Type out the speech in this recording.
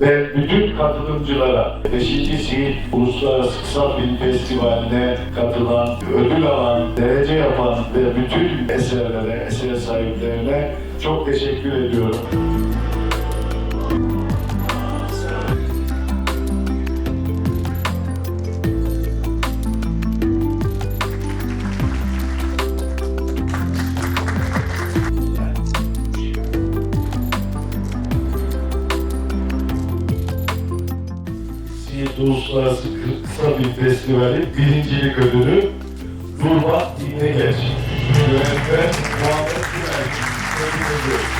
ve bütün katılımcılara 5. Siirt Uluslararası Kısa Film Festivali'ne katılan, ödül alan, derece yapan ve bütün eserlere, eser sahiplerine çok teşekkür ediyorum. Siirt Uluslararası Kısa Film Festivali birincilik ödülü Nurbat İntegeç. Yönetmen Muhammed Güler. Tebrik ediyorum.